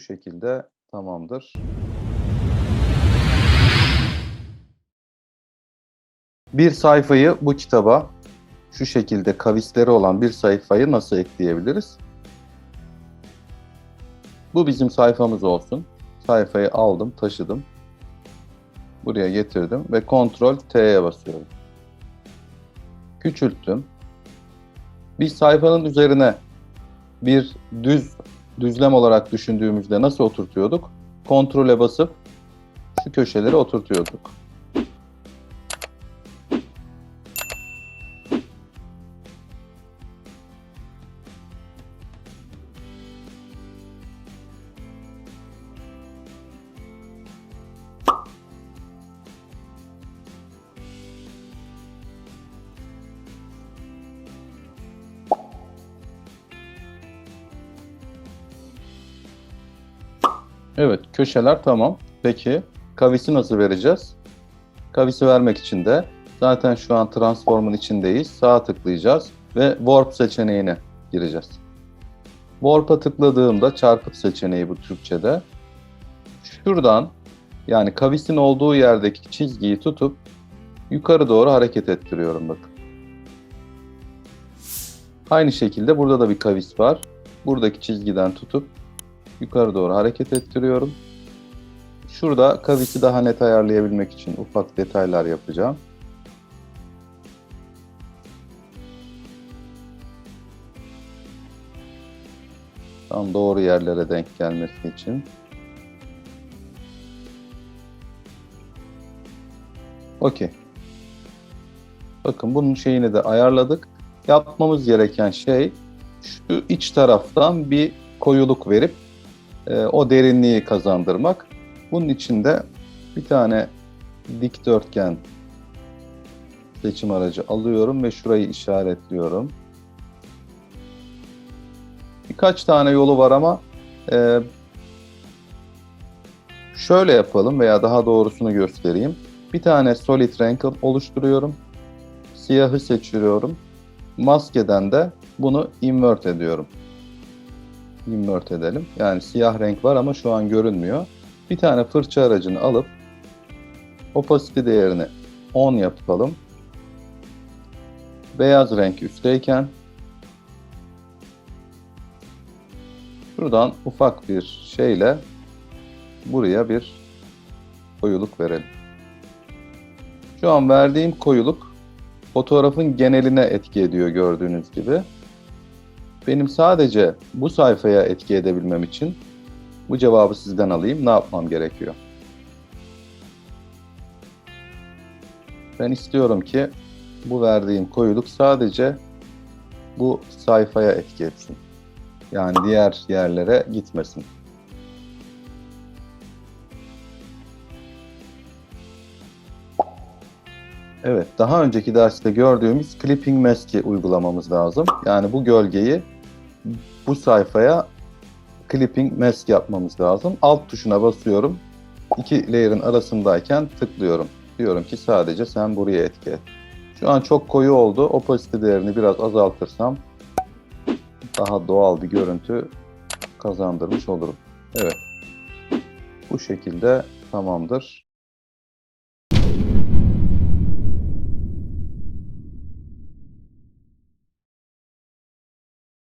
şekilde tamamdır. Bir sayfayı bu kitaba şu şekilde kavisleri olan bir sayfayı nasıl ekleyebiliriz? Bu bizim sayfamız olsun. Sayfayı aldım, taşıdım. Buraya getirdim ve Ctrl T'ye basıyorum. Küçülttüm. Biz sayfanın üzerine bir düz düzlem olarak düşündüğümüzde nasıl oturtuyorduk? Ctrl'e basıp şu köşeleri oturtuyorduk. Evet, köşeler tamam. Peki kavisi nasıl vereceğiz? Kavisi vermek için de zaten şu an transform'un içindeyiz. Sağa tıklayacağız ve warp seçeneğine gireceğiz. Warp'a tıkladığımda çarpıt seçeneği bu Türkçe'de. Şuradan yani kavisin olduğu yerdeki çizgiyi tutup yukarı doğru hareket ettiriyorum bakın. Aynı şekilde burada da bir kavis var. Buradaki çizgiden tutup yukarı doğru hareket ettiriyorum. Şurada kavisi daha net ayarlayabilmek için ufak detaylar yapacağım. Tam doğru yerlere denk gelmesi için. Okey. Bakın bunun şeyini de ayarladık. Yapmamız gereken şey şu iç taraftan bir koyuluk verip o derinliği kazandırmak. Bunun için de bir tane dikdörtgen seçim aracı alıyorum ve şurayı işaretliyorum. Birkaç tane yolu var ama e, şöyle yapalım veya daha doğrusunu göstereyim. Bir tane solid renk oluşturuyorum. Siyahı seçiyorum. Maskeden de bunu invert ediyorum invert edelim. Yani siyah renk var ama şu an görünmüyor. Bir tane fırça aracını alıp opacity değerini 10 yapalım. Beyaz renk üstteyken şuradan ufak bir şeyle buraya bir koyuluk verelim. Şu an verdiğim koyuluk fotoğrafın geneline etki ediyor gördüğünüz gibi. Benim sadece bu sayfaya etki edebilmem için bu cevabı sizden alayım. Ne yapmam gerekiyor? Ben istiyorum ki bu verdiğim koyuluk sadece bu sayfaya etki etsin. Yani diğer yerlere gitmesin. Evet, daha önceki derste gördüğümüz clipping mask'i uygulamamız lazım. Yani bu gölgeyi bu sayfaya clipping mask yapmamız lazım. Alt tuşuna basıyorum. İki layer'ın arasındayken tıklıyorum. Diyorum ki sadece sen buraya etki et. Şu an çok koyu oldu. Opacity değerini biraz azaltırsam daha doğal bir görüntü kazandırmış olurum. Evet. Bu şekilde tamamdır.